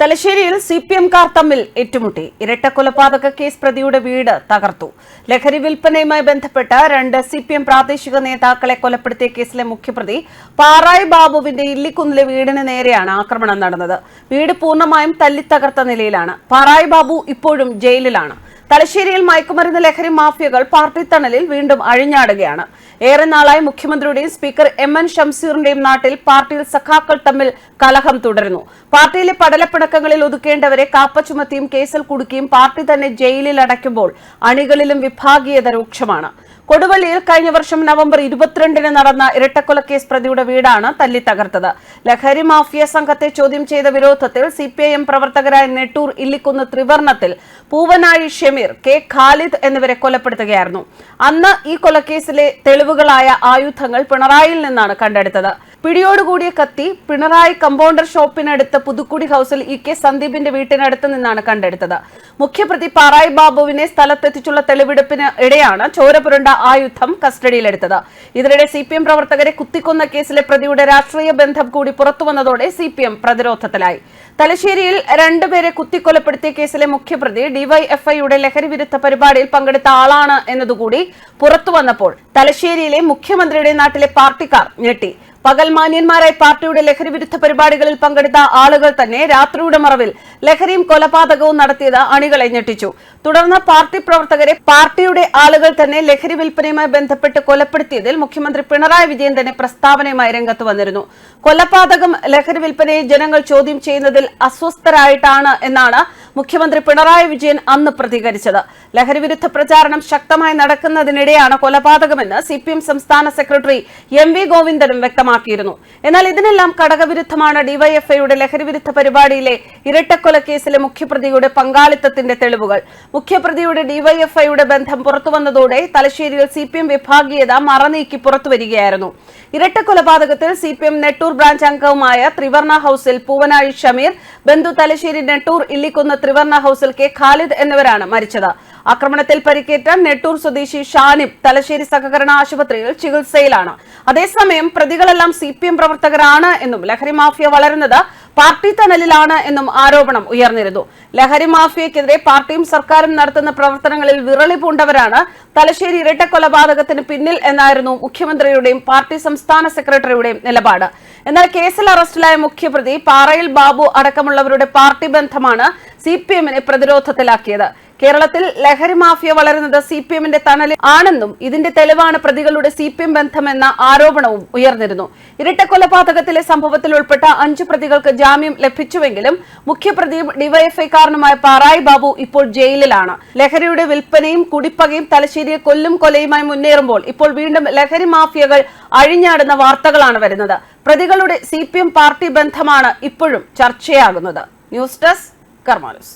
തലശ്ശേരിയിൽ C P എംകാർ തമ്മിൽ ഏറ്റുമുട്ടി. ഇരട്ട കൊലപാതക കേസ് പ്രതിയുടെ വീട് തകർത്തു. ലഹരി വിൽപ്പനയുമായി ബന്ധപ്പെട്ട രണ്ട് സി പി എം പ്രാദേശിക നേതാക്കളെ കൊലപ്പെടുത്തിയ കേസിലെ മുഖ്യപ്രതി പാറായി ബാബുവിന്റെ ഇല്ലിക്കുന്നിലെ വീടിന് നേരെയാണ് ആക്രമണം നടന്നത്. വീട് പൂർണമായും തല്ലിത്തകർത്ത നിലയിലാണ്. പാറായി ബാബു ഇപ്പോഴും ജയിലിലാണ്. തലശ്ശേരിയിൽ മയക്കുമരുന്ന് ലഹരി മാഫിയകൾ പാർട്ടി തണലിൽ വീണ്ടും അഴിഞ്ഞാടുകയാണ്. ഏറെ നാളായി മുഖ്യമന്ത്രിയുടെയും സ്പീക്കർ എം എൻ ഷംസീറിന്റെയും നാട്ടിൽ പാർട്ടിയിൽ സഖാക്കൾ തമ്മിൽ കലഹം തുടരുന്നു. പാർട്ടിയിലെ പടലപ്പിണക്കങ്ങളിൽ ഒതുക്കേണ്ടവരെ കാപ്പ ചുമത്തിയും കേസിൽ കുടുക്കിയും പാർട്ടി തന്നെ ജയിലിൽ അടയ്ക്കുമ്പോൾ അണികളിലും വിഭാഗീയത രൂക്ഷമാണ്. കൊടുവള്ളിയിൽ കഴിഞ്ഞ വർഷം നവംബർ ഇരുപത്തിരണ്ടിന് നടന്ന ഇരട്ടക്കൊലക്കേസ് പ്രതിയുടെ വീടാണ് തല്ലി തകർത്തത് ലഹരി മാഫിയ സംഘത്തെ ചോദ്യം ചെയ്ത വിരോധത്തിൽ സിപിഐഎം പ്രവർത്തകരായ നെട്ടൂർ ഇല്ലിക്കുന്ന് ത്രിവർണത്തിൽ പൂവനാഴി ഷമീർ കെ ഖാലിദ് എന്നിവരെ കൊലപ്പെടുത്തുകയായിരുന്നു. അന്ന് ഈ കൊലക്കേസിലെ തെളിവുകളായ ആയുധങ്ങൾ പിണറായിയിൽ നിന്നാണ് കണ്ടെടുത്തത്. പിടിയോടുകൂടിയ കത്തി പിണറായി കമ്പൗണ്ടർ ഷോപ്പിനടുത്ത് പുതുക്കുടി ഹൌസിൽ ഇ കെ സന്ദീപിന്റെ വീട്ടിനടുത്ത് നിന്നാണ് കണ്ടെടുത്തത്. മുഖ്യപ്രതി പാറായി ബാബുവിനെ സ്ഥലത്തെത്തിച്ചുള്ള തെളിവെടുപ്പിന് ഇടെയാണ് ചോരപുരണ്ട ആയുധം കസ്റ്റഡിയിലെടുത്തത്. ഇതിനിടെ സി പി എം പ്രവർത്തകരെ കുത്തിക്കൊന്ന കേസിലെ പ്രതിയുടെ രാഷ്ട്രീയ ബന്ധം കൂടി പുറത്തുവന്നതോടെ സി പി എം പ്രതിരോധത്തിലായി. തലശ്ശേരിയിൽ രണ്ടുപേരെ കുത്തിക്കൊലപ്പെടുത്തിയ കേസിലെ മുഖ്യപ്രതി ഡിവൈഎഫ്ഐയുടെ ലഹരി വിരുദ്ധ പരിപാടിയിൽ പങ്കെടുത്ത ആളാണ് എന്നതുകൂടി പുറത്തുവന്നപ്പോൾ തലശ്ശേരിയിലെ മുഖ്യമന്ത്രിയുടെ നാട്ടിലെ പാർട്ടിക്കാർ ഞെട്ടി. പകൽ മാന്യന്മാരായി പാർട്ടിയുടെ ലഹരി വിരുദ്ധ പരിപാടികളിൽ പങ്കെടുത്ത ആളുകൾ തന്നെ രാത്രിയുടെ മറവിൽ ലഹരിയും കൊലപാതകവും നടത്തിയത് അണികളെ ഞെട്ടിച്ചു. തുടർന്ന് പാർട്ടി പ്രവർത്തകരെ പാർട്ടിയുടെ ആളുകൾ തന്നെ ലഹരി വിൽപ്പനയുമായി ബന്ധപ്പെട്ട് കൊലപ്പെടുത്തിയതിൽ മുഖ്യമന്ത്രി പിണറായി വിജയൻ തന്നെ പ്രസ്താവനയുമായി രംഗത്ത് വന്നിരുന്നു. കൊലപാതകം ലഹരി വിൽപ്പനയെ ജനങ്ങൾ ചോദ്യം ചെയ്യുന്നതിൽ അസ്വസ്ഥരായിട്ടാണ് എന്നാണ് മുഖ്യമന്ത്രി പിണറായി വിജയൻ അന്ന് പ്രതികരിച്ചത്. ലഹരിവിരുദ്ധ പ്രചാരണം ശക്തമായി നടക്കുന്നതിനിടെയാണ് കൊലപാതകമെന്ന് സി പി എം സംസ്ഥാന സെക്രട്ടറി എം വി ഗോവിന്ദനും വ്യക്തമാക്കിയിരുന്നു. എന്നാൽ ഇതിനെല്ലാം ഘടകവിരുദ്ധമാണ് ഡിവൈഎഫ്ഐയുടെ ലഹരിവിരുദ്ധ പരിപാടിയിലെ ഇരട്ടക്കൊലക്കേസിലെ മുഖ്യപ്രതിയുടെ പങ്കാളിത്തത്തിന്റെ തെളിവുകൾ. മുഖ്യപ്രതിയുടെ ഡിവൈഎഫ്ഐയുടെ ബന്ധം പുറത്തുവന്നതോടെ തലശ്ശേരിയിൽ സി പി എം വിഭാഗീയത മറനീക്കി പുറത്തുവരികയായിരുന്നു. ഇരട്ടക്കൊലപാതകത്തിൽ C P M Nettur branch അംഗവുമായ ത്രിവർണ ഹൌസിൽ പൂവനാഴി ഷമീർ ബന്ധു തലശ്ശേരി നെട്ടൂർ ഇല്ലിക്കുന്ന് ത്രിവർണ ഹൌസിൽ കെ ഖാലിദ് എന്നിവരാണ് മരിച്ചത്. ആക്രമണത്തിൽ പരിക്കേറ്റ നെട്ടൂർ സ്വദേശി ഷാനിബ് തലശ്ശേരി സഹകരണ ആശുപത്രിയിൽ ചികിത്സയിലാണ്. അതേസമയം പ്രതികളെല്ലാം സി പി എം പ്രവർത്തകരാണ് എന്നും ലഹരി മാഫിയ വളരുന്നത് പാർട്ടി തണലിലാണ് എന്നും ആരോപണം ഉയർന്നിരുന്നു. ലഹരി മാഫിയക്കെതിരെ പാർട്ടിയും സർക്കാരും നടത്തുന്ന പ്രവർത്തനങ്ങളിൽ വിറളി പൂണ്ടവരാണ് തലശ്ശേരി ഇരട്ട കൊലപാതകത്തിന് പിന്നിൽ എന്നായിരുന്നു മുഖ്യമന്ത്രിയുടെയും പാർട്ടി സംസ്ഥാന സെക്രട്ടറിയുടെയും നിലപാട്. എന്നാൽ കേസിൽ അറസ്റ്റിലായ മുഖ്യപ്രതി പാറയിൽ ബാബു അടക്കമുള്ളവരുടെ പാർട്ടി ബന്ധമാണ് സി പി എമ്മിനെ പ്രതിരോധത്തിലാക്കിയത്. കേരളത്തിൽ ലഹരി മാഫിയ വളരുന്നത് സി പി എമ്മിന്റെ തണലിൽ ആണെന്നും ഇതിന്റെ തെളിവാണ് പ്രതികളുടെ സി പി എം ബന്ധമെന്ന ആരോപണവും ഉയർന്നിരുന്നു. ഇരട്ട കൊലപാതകത്തിലെ സംഭവത്തിൽ ഉൾപ്പെട്ട അഞ്ചു പ്രതികൾക്ക് ജാമ്യം ലഭിച്ചുവെങ്കിലും മുഖ്യപ്രതിയും ഡിവൈഎഫ്ഐക്കാരനുമായ പാറായി ബാബു ഇപ്പോൾ ജയിലിലാണ്. ലഹരിയുടെ വിൽപ്പനയും കുടിപ്പകയും തലശ്ശേരിയെ കൊല്ലും കൊലയുമായി മുന്നേറുമ്പോൾ ഇപ്പോൾ വീണ്ടും ലഹരി മാഫിയകൾ അഴിഞ്ഞാടുന്ന വാർത്തകളാണ് വരുന്നത്. പ്രതികളുടെ സി പാർട്ടി ബന്ധമാണ് ഇപ്പോഴും ചർച്ചയാകുന്നത്. News desk കർമാലൂസ്